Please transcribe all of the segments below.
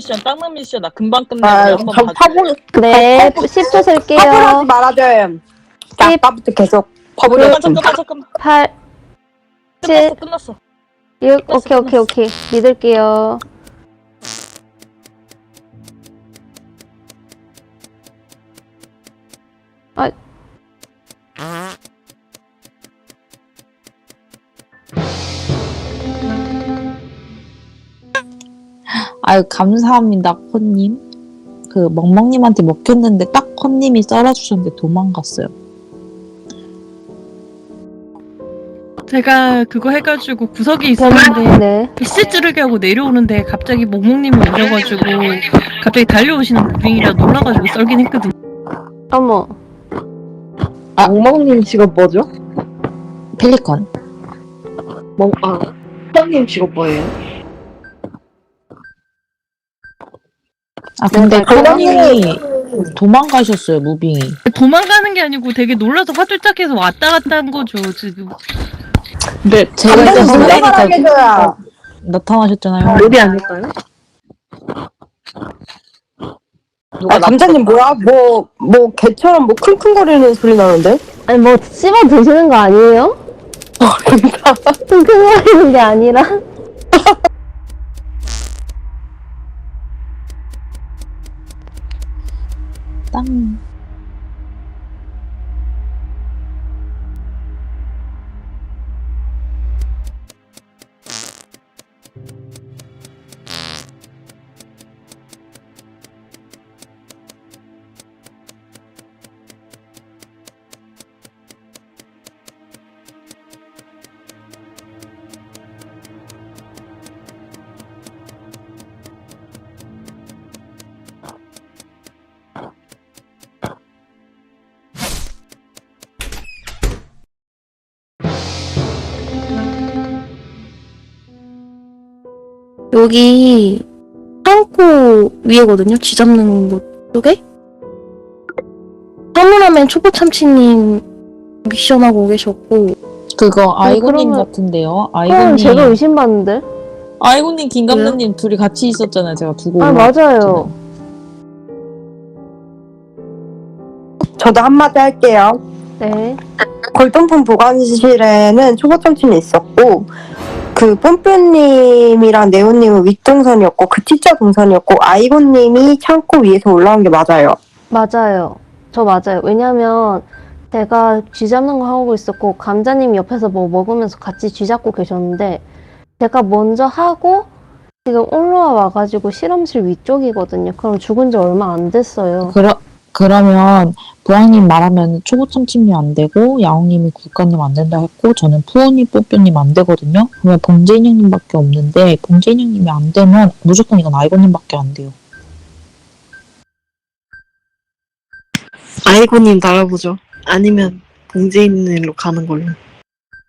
미션, 땅만 미션 나 금방 아, 끝나요. 한번 저 봐줘요. 파보, 네, 10초 파보하지 셀게요. 말아줘요. 나 십. 아까부터 계속 파보려. 잠깐만, 잠깐만, 잠깐만. 8, 끝났어, 7, 끝났어. 6, 오케이, 오케이, 오케이. 믿을게요. 아유 감사합니다 코님 그 멍멍님한테 먹혔는데 딱 코님이 썰어주셨는데 도망갔어요 제가 그거 해가지고 구석에 있었는데 네. 씨 찌르게 하고 내려오는데 갑자기 몽몽님이 오셔가지고 갑자기 달려오시는 무빙이라 놀라가지고 썰긴 했거든. 어머. 멍멍님 직업 뭐죠? 펠리컨 멍, 아, 멍님 직업 뭐예요? 아 근데 네, 코님이 도망가셨어요 무빙이 도망가는 게 아니고 되게 놀라서 화들짝해서 왔다 갔다 한 거죠 지금. 근데 제가 감독님 일단 하게 쓰레기가 해줘야. 나타나셨잖아요 어디 아닐까요? 아, 감자님 뭐야? 뭐, 뭐, 개처럼 뭐 킁킁거리는 소리 나는데? 아니, 뭐, 씹어 드시는 거 아니에요? 끙끙거리는 게 아니라. 땅 여기 창고 위에거든요. 쥐 잡는 곳 쪽에. 사물함엔 초보 참치님 미션하고 계셨고 그거 아이고님 그러면- 같은데요 그럼 아이고님 제가 의심받는데? 아이고님 김감독님 둘이 같이 있었잖아요 제가 두고 아, 맞아요. 저도 한마디 할게요. 네. 골동품 보관실에는 초보점친이 있었고, 그 뽐뿌님이랑 네오님은 윗동선이었고, 그 T자 동선이었고, 아이고님이 창고 위에서 올라온 게 맞아요. 맞아요. 저 맞아요. 왜냐면 제가 쥐 잡는 거 하고 있었고 감자님이 옆에서 뭐 먹으면서 같이 쥐 잡고 계셨는데 제가 먼저 하고 지금 올라와 와가지고 실험실 위쪽이거든요. 그럼 죽은 지 얼마 안 됐어요. 그러, 그러면 부왕님 말하면 초보참치님 안 되고 야옹님이 국가님 안 된다 했고 저는 푸오님 뽀뽀님 안 되거든요. 그러면 봉제인형님밖에 없는데 봉제인형님이 안 되면 무조건 이건 아이고님밖에 안 돼요. 아이고님 달아보죠. 아니면 봉제 있는 일로 가는 걸로.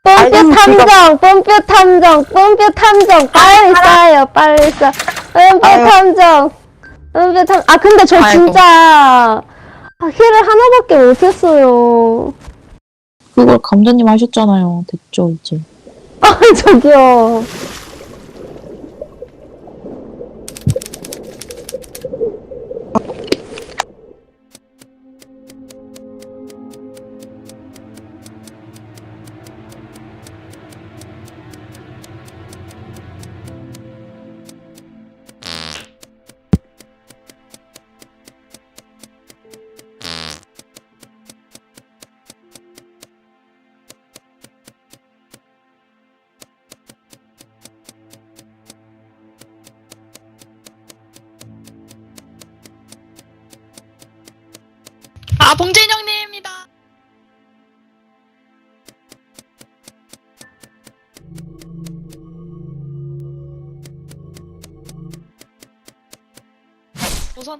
뽐뿌 탐정, 뽐뿌 탐정, 뽐뿌 탐정, 빨리 싸요, 빨리 싸. 뽐뿌 아유. 탐정, 뽐뿌 탐. 아 근데 저 아이고. 진짜 아, 힐을 하나밖에 못했어요. 그걸 감자님 하셨잖아요. 됐죠 이제. 아 저기요. 아, 봉진영님입니다. 우선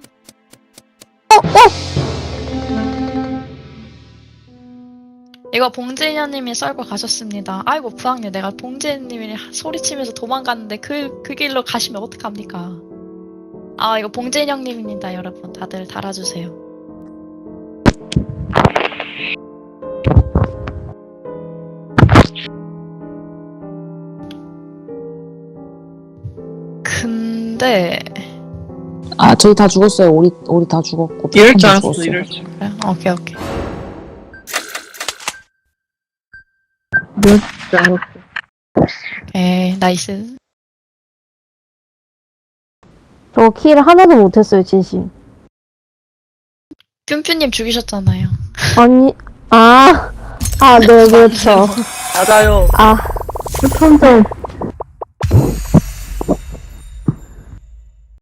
이거 봉진영님이 썰고 가셨습니다. 아이고 부항님, 내가 봉진님이 소리치면서 도망갔는데 그 그 길로 가시면 어떡합니까? 아 이거 봉진영님입니다, 여러분. 다들 달아주세요. 근데 아 저희 다 죽었어요. 우리 우리 다 죽었고. 이럴 줄 다 알았어, 죽었어요. 이럴 줄. 그래? 오케이 오케이. 오케이 나이스. 저 킬을 하나도 못했어요, 진심. 뀨뀨님 죽이셨잖아요. 아니, 아, 아, 네, 그렇죠. 맞아요. 아, 천점